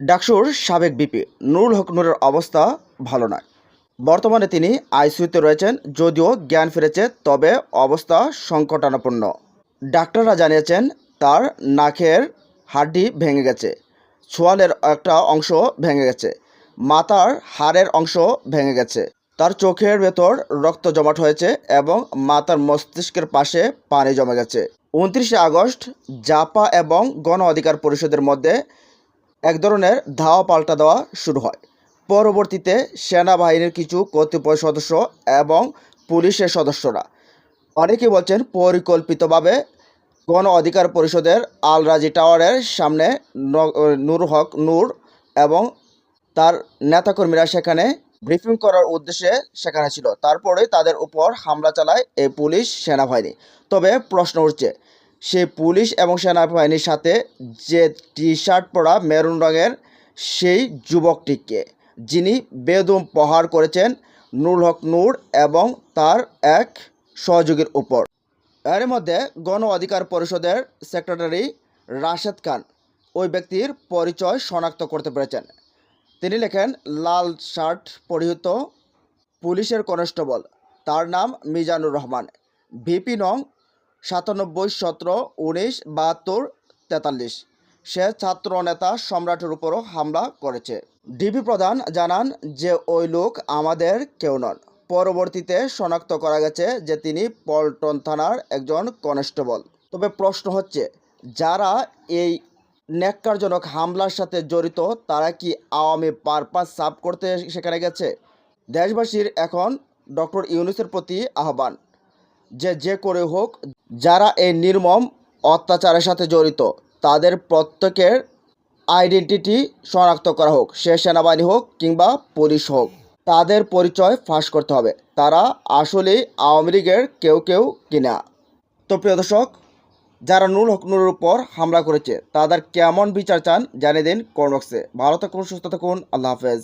ডাকসুর সাবেক বিপি নুরুল হক নূরের অবস্থা ভালো নয়। বর্তমানে তিনি আইসিইউতে রয়েছেন, যদিও জ্ঞান ফিরেছে, তবে অবস্থা সংকটাপন্ন ডাক্তাররা জানিয়েছেন, তার নাকের হাড্ডি ভেঙে গেছে, ছোয়ালের একটা অংশ ভেঙে গেছে, মাথার হাড়ের অংশ ভেঙে গেছে। তার চোখের ভেতর রক্ত জমাট হয়েছে এবং মাতার মস্তিষ্কের পাশে পানি জমে গেছে। উনত্রিশে আগস্ট, জাপা এবং গণ অধিকার পরিষদের মধ্যে এক ধরনের ধাওয়া পাল্টা দেওয়া শুরু হয়। পরবর্তীতে সেনাবাহিনীর কিছু কতিপয় সদস্য এবং পুলিশের সদস্যরা, অনেকে বলছেন পরিকল্পিতভাবে গণ অধিকার পরিষদের আলরাজি টাওয়ারের সামনে নূর হক নূর এবং তার নেতাকর্মীরা সেখানে ব্রিফিং করার উদ্দেশ্যে সেখানে ছিল। তারপরে তাদের উপর হামলা চালায় এই পুলিশ সেনাবাহিনী। তবে প্রশ্ন উঠছে সেই পুলিশ এবং সেনাবাহিনীর সাথে যে টি শার্ট পরা মেরুন রঙের সেই যুবকটিকে, যিনি বেদম প্রহার করেছেন নুরুল হক নূর এবং তার এক সহযোগীর উপর। এর মধ্যে গণ অধিকার পরিষদের সেক্রেটারি রাশেদ খান ওই ব্যক্তির পরিচয় শনাক্ত করতে পেরেছেন। তিনি লেখেন, লাল শার্ট পরিহিত পুলিশের কনস্টেবল। তার নাম মিজানুর রহমান। ভিপি নং সাতানব্বই, সতেরো, উনিশ, বাহাত্তর, তেতাল্লিশ। সে ছাত্র নেতা সম্রাটের উপরও হামলা করেছে। ডিবি প্রধান জানান যে ওই লোক আমাদের কেউ নন। পরবর্তীতে শনাক্ত করা গেছে যে তিনি পল্টন থানার একজন কনস্টেবল। তবে প্রশ্ন হচ্ছে, যারা এই ন্যাক্কারজনক হামলার সাথে জড়িত, তারা কি আওয়ামী পারপাস সাফ করতে সেখানে গেছে? দেশবাসীর এখন ডক্টর ইউনুসের প্রতি আহ্বান। যে যে করে হোক, যারা এই নির্মম অত্যাচারের সাথে জড়িত, তাদের প্রত্যেকের আইডেন্টিটি শনাক্ত করা হোক, সে সেনাবাহিনী হোক কিংবা পুলিশ হোক, তাদের পরিচয় ফাঁস করতে হবে। তারা আসলেই আওয়ামী লীগের কেউ কেউ কিনা। তো প্রিয় দর্শক, যারা নুল হক নুরের উপর হামলা করেছে, তাদের কেমন বিচার চান জানিয়ে দিন বক্সে। ভালো থাকুন, সুস্থ থাকুন, আল্লাহ হাফেজ।